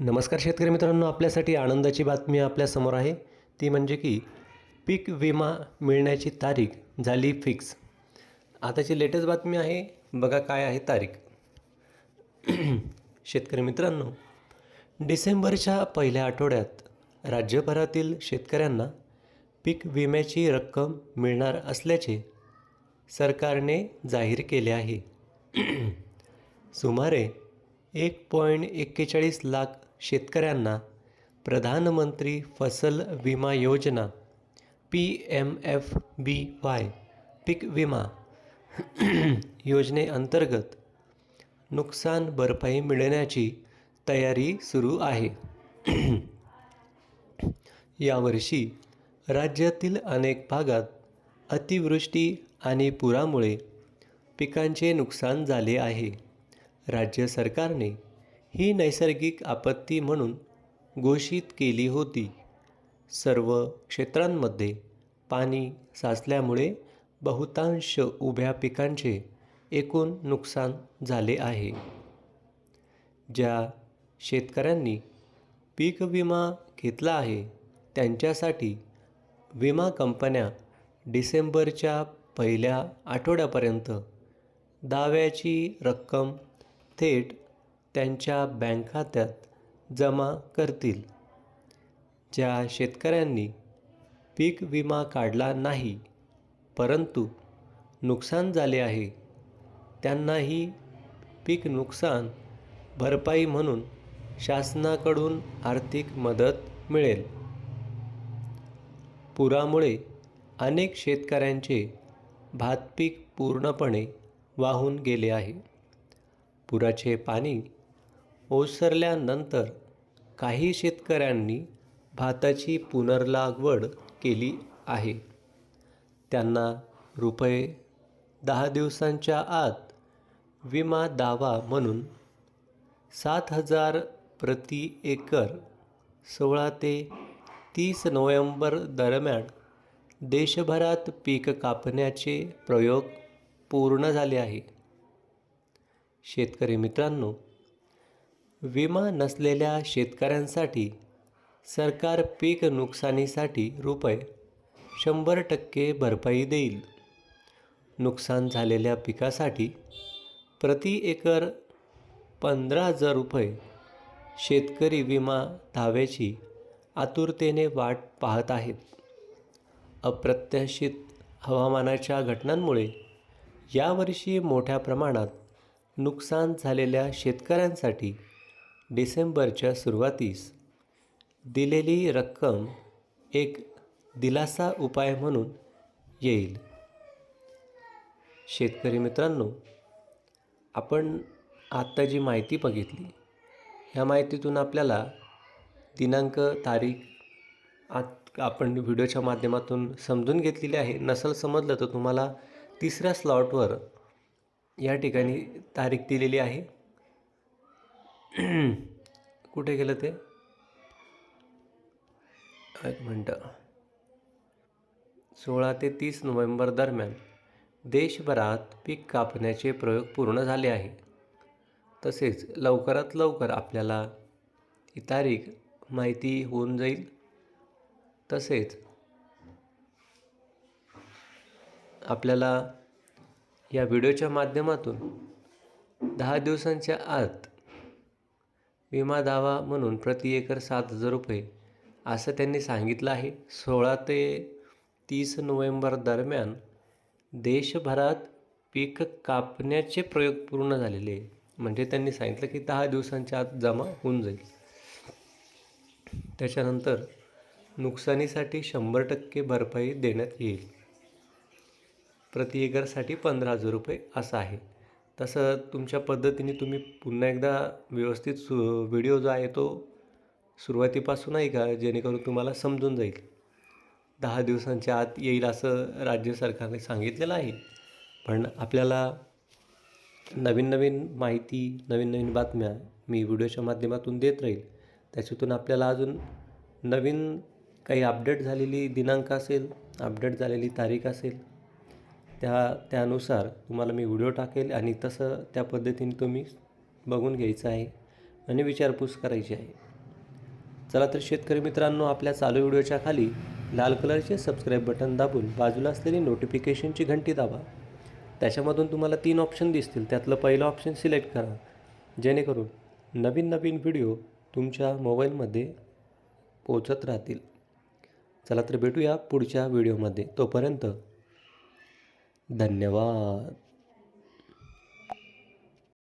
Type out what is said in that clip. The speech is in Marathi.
नमस्कार शेतकरी मित्रांनो आपल्यासाठी आनंदाची बातमी आपल्यासमोर आहे. ती म्हणजे की पीक विमा मिळण्याची तारीख झाली फिक्स. आताची लेटेस्ट बातमी आहे बघा काय आहे तारीख. शेतकरी मित्रांनो डिसेंबरच्या पहिल्या आठवड्यात राज्यभरातील शेतकऱ्यांना पीक विम्याची रक्कम मिळणार असल्याचे सरकारने जाहीर केले आहे. सुमारे एक पॉईंट एक्केचाळीस लाख शेतकऱ्यांना प्रधानमंत्री फसल विमा योजना P M F B Y पीक विमा योजनेअंतर्गत नुकसान भरपाई मिळण्याची तयारी सुरू आहे. यावर्षी राज्यातील अनेक भागात अतिवृष्टी आणि पुरामुळे पिकांचे नुकसान झाले आहे. राज्य सरकारने ही नैसर्गिक आपत्ती म्हणून घोषित केली होती. सर्व क्षेत्रांमध्ये पाणी साचल्यामुळे बहुतांश उभ्या पिकांचे एकूण नुकसान झाले आहे. ज्या शेतकऱ्यांनी पीक विमा घेतला आहे त्यांच्यासाठी विमा कंपन्या डिसेंबरच्या पहिल्या आठवड्यापर्यंत दाव्याची रक्कम थेट त्यांच्या बँक खात्यात जमा करतील. ज्या शेतकऱ्यांनी पीक विमा काढला नाही परंतु नुकसान झाले आहे त्यांनाही पीक नुकसान भरपाई म्हणून शासनाकडून आर्थिक मदत मिळेल. पुरामुळे अनेक शेतकऱ्यांचे भातपीक पूर्णपणे वाहून गेले आहे. पुराचे पाणी ओसरल्यानंतर काही शेतकऱ्यांनी भाताची पुनर्लागवड केली आहे. त्यांना रुपये दहा दिवसांच्या आत विमा दावा म्हणून सात हजार प्रति एकर सोळा ते तीस नोव्हेंबर दरम्यान देशभरात पीक कापण्याचे प्रयोग पूर्ण झाले आहे शेतकरी मित्रांनो विमा नसलेल्या शेतकऱ्यांसाठी सरकार पीक नुकसानीसाठी रुपये शंभर टक्के भरपाई देईल. नुकसान झालेल्या पिकासाठी प्रति एकर पंधरा हजार रुपये शेतकरी विमा दाव्याची आतुरतेने वाट पाहत आहेत. अप्रत्याशित हवामानाच्या घटनांमुळे यावर्षी मोठ्या प्रमाणात नुकसान झालेल्या शेतकऱ्यांसाठी डिसेंबरच्या सुरुवातीस दिलेली रक्कम एक दिलासा उपाय म्हणून येईल. शेतकरी मित्रांनो आपण आत्ता जी माहिती बघितली ह्या माहितीतून आपल्याला दिनांक तारीख आत आपण व्हिडिओच्या माध्यमातून समजून घेतलेली आहे. नसल समजलं तर तुम्हाला तिसऱ्या स्लॉटवर या ठिकाणी तारीख दिलेली आहे. कुठे गेलं ते? एक मिनटं. सोळा ते तीस नोव्हेंबर दरम्यान देशभरात पीक कापण्याचे प्रयोग पूर्ण झाले आहे. तसेच लवकरात लवकर आपल्याला ही तारीख माहिती होऊन जाईल. तसेच आपल्याला या व्हिडिओच्या माध्यमातून दहा दिवसांच्या आत विमा दावा म्हणून प्रति एकर सात हजार रुपये असं त्यांनी सांगितलं आहे. सोळा ते तीस नोव्हेंबर दरम्यान देशभरात पीक कापण्याचे प्रयोग पूर्ण झालेले आहे म्हणजे त्यांनी सांगितलं की दहा दिवसांच्या आत जमा होऊन जाईल. त्याच्यानंतर नुकसानीसाठी शंभर टक्के भरपाई देण्यात येईल. प्रति एकरसाठी पंधरा हजार रुपये असं आहे. तसं तुमच्या पद्धतीने तुम्ही पुन्हा एकदा व्यवस्थित सु व्हिडिओ जो आहे तो सुरुवातीपासून आहे का जेणेकरून तुम्हाला समजून जाईल? दहा दिवसांच्या आत येईल असं राज्य सरकारने सांगितलेलं आहे. पण आपल्याला नवीन नवीन माहिती नवीन नवीन बातम्या मी व्हिडिओच्या माध्यमातून देत राहील. त्याच्यातून आपल्याला अजून नवीन काही अपडेट झालेली दिनांक असेल अपडेट झालेली तारीख असेल त्या त्यानुसार तुम्हाला मी व्हिडिओ टाकेल आणि तसं त्या पद्धतीने तुम्ही बघून घ्यायचं आहे आणि विचारपूस करायची आहे. चला तर शेतकरी मित्रांनो आपल्या चालू व्हिडिओच्या खाली लाल कलरचे सबस्क्राईब बटन दाबून बाजूला असलेली नोटिफिकेशनची घंटी दाबा. त्याच्यामधून तुम्हाला तीन ऑप्शन दिसतील. त्यातलं पहिलं ऑप्शन सिलेक्ट करा. जेणेकरून नवीन नवीन व्हिडिओ तुमच्या मोबाईलमध्ये पोचत राहतील. चला तर भेटूया पुढच्या व्हिडिओमध्ये. तोपर्यंत धन्यवाद.